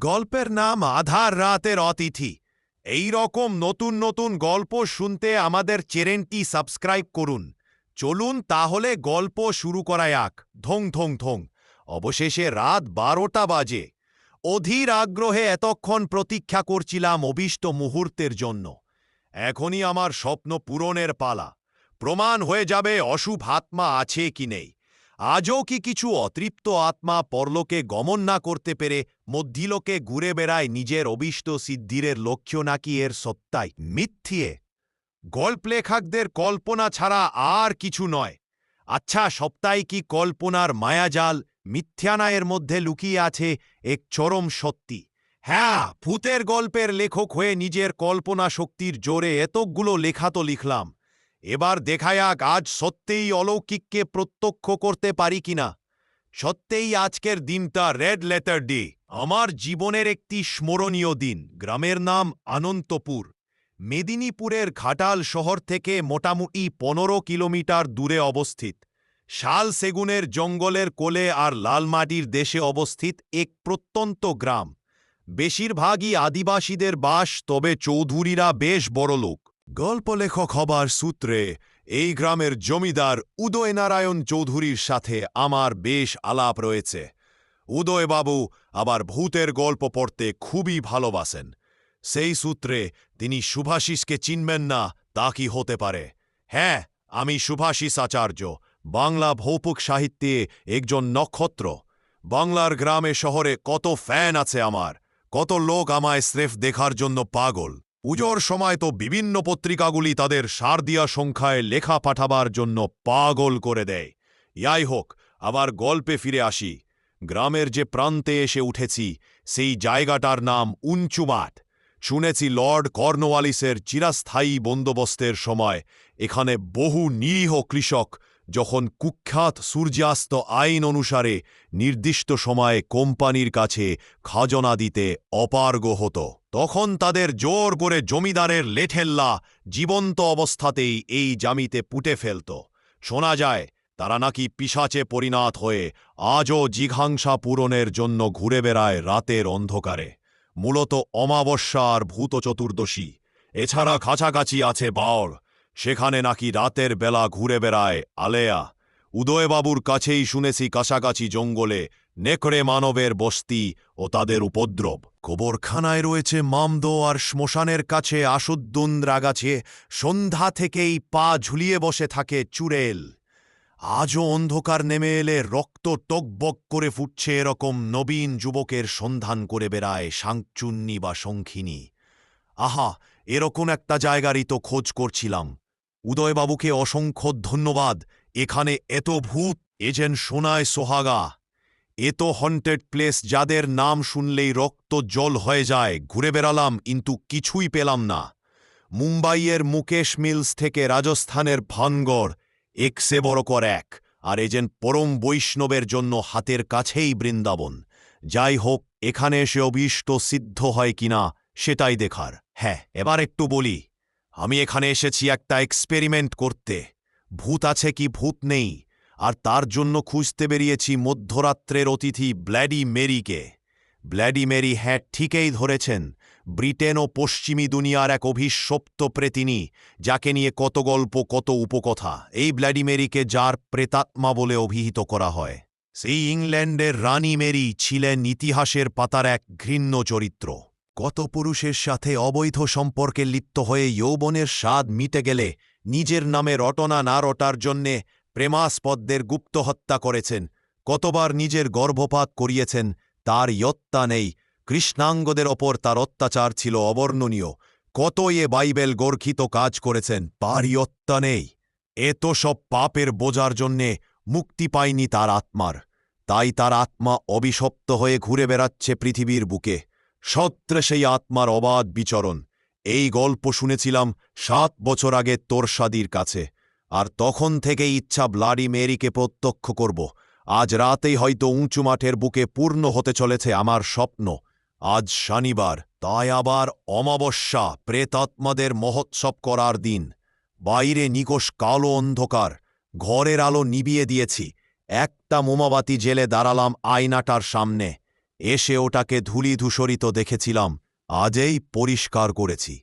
গল্পের নাম আধার রাতের অতিথি। এই রকম নতুন নতুন গল্প শুনতে আমাদের চ্যানেলটি সাবস্ক্রাইব করুন। চলুন তাহলে গল্প শুরু করা যাক। ধং ধং ধং। অবশেষে রাত বারোটা বাজে। অধীর আগ্রহে এতক্ষণ প্রতীক্ষা করছিলাম অভীষ্ট মুহূর্তের জন্য। এখনই আমার স্বপ্ন পূরণের পালা। প্রমাণ হয়ে যাবে অশুভ আত্মা আছে কি নেই। আজও কি কিছু অতৃপ্ত আত্মা পরলোকে গমন না করতে পেরে মধ্যিলোকে ঘুরে বেড়ায় নিজের অবিষ্ট সিদ্ধিরের লক্ষ্য নাকি এর সত্তাই? মিথ্যিয়ে গল্প লেখকদের কল্পনা ছাড়া আর কিছু নয়। আচ্ছা সপ্তাহে কি কল্পনার মায়াজাল মিথ্যানায়ের মধ্যে লুকিয়ে আছে এক চরম সত্যি? হ্যাঁ ভূতের গল্পের লেখক হয়ে নিজের কল্পনা শক্তির জোরে এতগুলো লেখা তো লিখলাম। এবার দেখা যাক আজ সত্যিই অলৌকিককে প্রত্যক্ষ করতে পারি কিনা। সত্যিই আজকের দিনটা রেড লেটার ডে। আমার জীবনের একটি স্মরণীয় দিন। গ্রামের নাম আনন্তপুর। মেদিনীপুরের ঘাটাল শহর থেকে মোটামুটি পনেরো কিলোমিটার দূরে অবস্থিত। শাল সেগুনের জঙ্গলের কোলে আর লালমাটির দেশে অবস্থিত এক প্রত্যন্ত গ্রাম। বেশিরভাগই আদিবাসীদের বাস, তবে চৌধুরীরা বেশ বড়লোক। গল্প লেখক হবার সূত্রে এই গ্রামের জমিদার উদয়নারায়ণ চৌধুরীর সাথে আমার বেশ আলাপ রয়েছে। উদয়বাবু আবার ভূতের গল্প পড়তে খুবই ভালোবাসেন। সেই সূত্রে তিনি সুভাষিসকে চিনবেন না, তা কি হতে পারে? হ্যাঁ আমি সুভাষিস আচার্য, বাংলা ভৌপুক সাহিত্যে একজন নক্ষত্র। বাংলার গ্রামে শহরে কত ফ্যান আছে আমার, কত লোক আমায় স্রেফ দেখার জন্য পাগল। পুজোর সময় তো বিভিন্ন পত্রিকাগুলি তাদের সারদিয়া সংখ্যায় লেখা পাঠাবার জন্য পাগল করে দেয়। ইয়াই হোক, আবার গল্পে ফিরে আসি। গ্রামের যে প্রান্তে এসে উঠেছি, সেই জায়গাটার নাম উঞ্চুমাঠ। শুনেছি লর্ড কর্নওয়ালিসের চিরাস্থায়ী বন্দোবস্তের সময় এখানে বহু নিরীহ কৃষক যখন কুখ্যাত সূর্যাস্ত আইন অনুসারে নির্দিষ্ট সময়ে কোম্পানির কাছে খাজনা দিতে অপার্গ হতো, তখন তাদের জোর করে জমিদারের লেঠেল্লা জীবন্ত অবস্থাতেই এই জামিতে পুটে ফেলত। শোনা যায়, তারা নাকি পিসাচে পরিণত হয়ে আজও জিঘাংসা পূরণের জন্য ঘুরে বেড়ায় রাতের অন্ধকারে। মূলত অমাবস্যা আর ভূত চতুর্দশী। এছাড়া কাছাকাছি আছে বাওর। সেখানে নাকি রাতের বেলা ঘুরে বেড়ায় আলেয়া। উদয়বাবুর কাছেই শুনেছি কাছাকাছি জঙ্গলে নেকড়ে মানবের বস্তি ও তাদের উপদ্রব। কবরখানায় রয়েছে মামদ আর শ্মশানের কাছে আসুদ্দুন্দ্রা গাছে সন্ধ্যা থেকেই পা ঝুলিয়ে বসে থাকে চুড়েল। আজও অন্ধকার নেমে এলে রক্ত টকবক করে ফুটছে এরকম নবীন যুবকের সন্ধান করে বেড়ায় সাংচুন্নি বা শঙ্খিনী। আহা এরকম একটা জায়গারই তো খোঁজ করছিলাম। উদয়বাবুকে অসংখ্য ধন্যবাদ। এখানে এত ভূত এজেন সোনায় সোহাগা। এত হন্টেড প্লেস যাদের নাম শুনলেই রক্ত জল হয়ে যায়। ঘুরে বেড়ালাম, কিন্তু কিছুই পেলাম না। মুম্বাইয়ের মুকেশ মিলস থেকে রাজস্থানের ভানগড় একসে বড় কর এক। আর এজেন পরম বৈষ্ণবের জন্য হাতের কাছেই বৃন্দাবন। যাই হোক, এখানে এসে অভীষ্ট সিদ্ধ হয় কিনা সেটাই দেখার। হ্যাঁ এবার একটু বলি। আমি এখানে এসেছি একটা এক্সপেরিমেন্ট করতে। ভূত আছে কি ভূত নেই? আর তার জন্য খুঁজতে বেরিয়েছি মধ্যরাত্রের অতিথি ব্ল্যাডি মেরিকে। ব্ল্যাডি মেরি হ্যাঁ ঠিকই ধরেছেন। ব্রিটেন ও পশ্চিমী দুনিয়ার এক অভিশপ্ত প্রেতিনী, যাকে নিয়ে কত গল্প, কত উপকথা। এই ব্ল্যাডি মেরিকে যার প্রেতাত্মা বলে অভিহিত করা হয়। সেই ইংল্যান্ডের রানী মেরি ছিলেন ইতিহাসের পাতার এক ঘৃণ্য চরিত্র। কত পুরুষের সাথে অবৈধ সম্পর্কে লিপ্ত হয়ে যৌবনের স্বাদ মিটে গেলে নিজের নামে রটনা না রটার জন্যে প্রেমাস্পদদের গুপ্ত হত্যা করেছেন। কতবার নিজের গর্ভপাত করিয়েছেন তার ইয়ত্তা নেই। কৃষ্ণাঙ্গদের ওপর তার অত্যাচার ছিল অবর্ণনীয়। কত এ বাইবেল গর্খিত কাজ করেছেন, তার ইয়ত্তা নেই। এত সব পাপের বোঝার জন্যে মুক্তি পায়নি তার আত্মার। তাই তার আত্মা অবিশপ্ত হয়ে ঘুরে বেড়াচ্ছে পৃথিবীর বুকে। সত্রে সেই আত্মার অবাধ বিচরণ। এই গল্প শুনেছিলাম সাত বছর আগে তোরসাদির কাছে। আর তখন থেকে ইচ্ছা ব্লাডি মেরিকে প্রত্যক্ষ করব। আজ রাতেই হয়তো উঁচু মাঠের বুকে পূর্ণ হতে চলেছে আমার স্বপ্ন। আজ শনিবার, তাই আবার অমাবস্যা, প্রেতাত্মাদের মহোৎসব করার দিন। বাইরে নিকোষ কালো অন্ধকার, ঘরের আলো নিবিয়ে দিয়েছি। একটা মোমাবাতি জেলে দাঁড়ালাম আয়নাটার সামনে। এসে ওটাকে ধুলি ধূসরিত দেখেছিলাম, আজেই পরিষ্কার করেছি।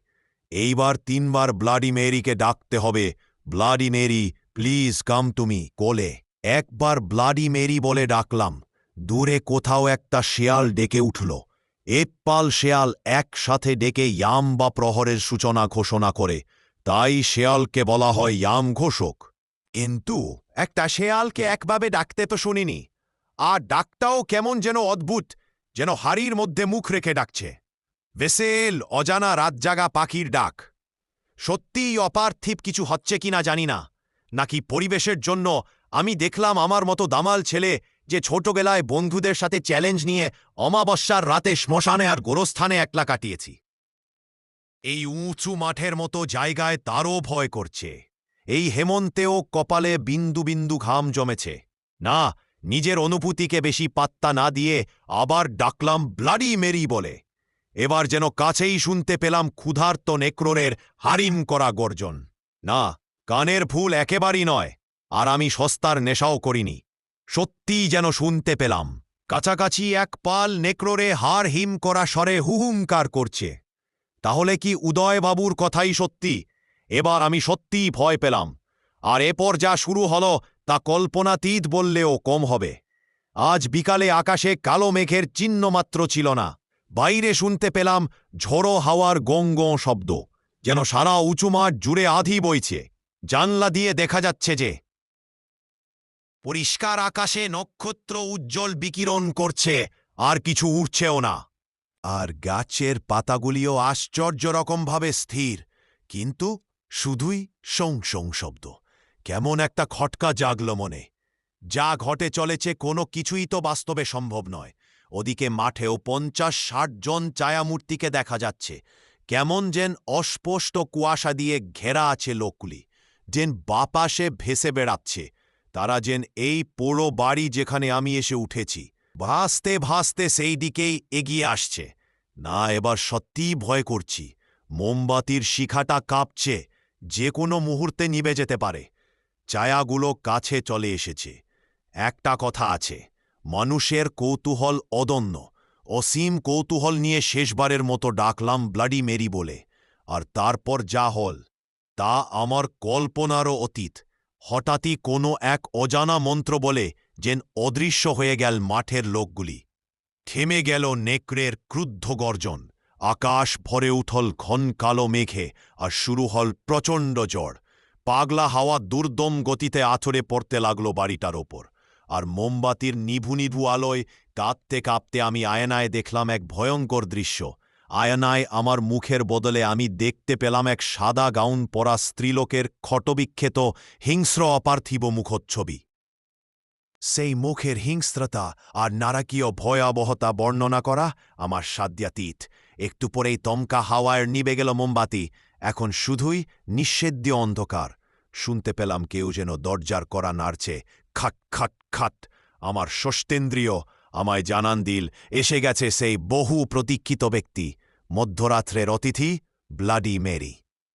এইবার তিনবার ব্লাডি মেরিকে ডাকতে হবে, ব্লাডি মেরি, প্লিজ কাম তুমি কোলে। একবার ব্লাডি মেরি বলে ডাকলাম, দূরে কোথাও একটা শেয়াল ডেকে উঠল। এপ্পাল শেয়াল একসাথে ডেকে ইয়াম বা প্রহরের সূচনা ঘোষণা করে, তাই শেয়ালকে বলা হয় ইয়াম ঘোষক। কিন্তু একটা শেয়ালকে একভাবে ডাকতে তো শুনিনি। আর ডাকটাও কেমন যেন অদ্ভুত যেন হাড়ির মধ্যে মুখ রেখে ডাকছে। ভেসেল, অজানা রাতজাগা পাখির ডাক। সত্যিই অপার্থিব কিছু হচ্ছে কিনা জানি না। নাকি পরিবেশের জন্য আমি দেখলাম আমার মতো দামাল ছেলে যে ছোটবেলায় বন্ধুদের সাথে চ্যালেঞ্জ নিয়ে অমাবস্যার রাতে শ্মশানে আর গোরস্থানে একলা কাটিয়েছি। এই উঁচু মাঠের মতো জায়গায় তারও ভয় করছে। এই হেমন্তেও কপালে বিন্দু বিন্দু ঘাম জমেছে। না নিজের অনুভূতিকে বেশি পাত্তা না দিয়ে আবার ডাকলাম ব্লাডি মেরি বলে। এবার যেন কাছেই শুনতে পেলাম ক্ষুধার্ত নেক্রোরের হারিম করা গর্জন। না, কানের ভুল একেবারেই নয়, আর আমি সস্তার নেশাও করিনি। সত্যিই যেন শুনতে পেলাম, কাছাকাছি এক পাল নেক্রোরে হার হিম করা স্বরে হুহুঙ্কার করছে। তাহলে কি উদয়বাবুর কথাই সত্যি? এবার আমি সত্যিই ভয় পেলাম, আর এরপর যা শুরু হলো তা কল্পনাতীত বললেও কম হবে। আজ বিকালে আকাশে কালো মেঘের চিহ্নমাত্র ছিল না। বাইরে শুনতে পেলাম ঝোড়ো হাওয়ার গং গঁ শব্দ, যেন সারা উঁচু মাঠ জুড়ে আধি বইছে। জানলা দিয়ে দেখা যাচ্ছে যে পরিষ্কার আকাশে নক্ষত্র উজ্জ্বল বিকিরণ করছে, আর কিছু উঠছেও না। আর গাছের পাতাগুলিও আশ্চর্য রকমভাবে স্থির, কিন্তু শুধুই সং শব্দ। কেমন একটা খটকা জাগল মনে। যা ঘটে চলেছে কোনো কিছুই তো বাস্তবে সম্ভব নয়। ওদিকে মাঠেও পঞ্চাশ, ষাট জন ছায়ামূর্তিকে দেখা যাচ্ছে। কেমন যেন অস্পষ্ট কুয়াশা দিয়ে ঘেরা আছে লোকগুলি। যেন বাপাসে ভেসে বেড়াচ্ছে। তারা যেন এই পোড়ো বাড়ি যেখানে আমি এসে উঠেছি। ভাসতে ভাসতে সেই দিকেই এগিয়ে আসছে। না, এবার সত্যিই ভয় করছি। মোমবাতির শিখাটা কাঁপছে। যে কোনো মুহূর্তে নিবে যেতে পারে। ছায়াগুলো কাছে চলে এসেছে। একটা কথা আছে, মানুষের কৌতূহল অদন্য অসীম কৌতূহল নিয়ে শেষবারের মতো ডাকলাম ব্লাডি মেরি বলে, আর তারপর যা হল, তা আমার কল্পনারও অতীত। হঠাৎই কোনো এক অজানা মন্ত্র বলে যেন অদৃশ্য হয়ে গেল মাঠের লোকগুলি। থেমে গেল নেকড়ের ক্রুদ্ধ গর্জন। আকাশ ভরে উঠল ঘন কালো মেঘে, আর শুরু হল প্রচণ্ড জ্বর। পাগলা হাওয়া দুর্দম গতিতে আছড়ে পড়তে লাগল বাড়িটার ওপর। আর মোমবাতির নিভু নিভু আলোয় কাঁপতে কাঁপতে আমি আয়নায় দেখলাম এক ভয়ঙ্কর দৃশ্য। আয়নায় আমার মুখের বদলে আমি দেখতে পেলাম এক সাদা গাউন পরা স্ত্রীলোকের ক্ষতবিক্ষেত হিংস্র অপার্থিব মুখচ্ছবি। সেই মুখের হিংস্রতা আর নারাকীয় ভয়াবহতা বর্ণনা করা আমার সাধ্যাতীত। একটু পরেই তমকা হাওয়ায় নিবে গেল মোমবাতি। এখন শুধুই নিঃসেদ্য অন্ধকার। শুনতে পেলাম কেউ যেন দরজার করা নাড়ছে, খাট খাট খাট, আমার ষষ্ঠেন্দ্রিয় আমায় জানান দিল, এসে গেছে সেই বহু প্রতীক্ষিত ব্যক্তি, মধ্যরাত্রের অতিথি, ব্লাডি মেরি।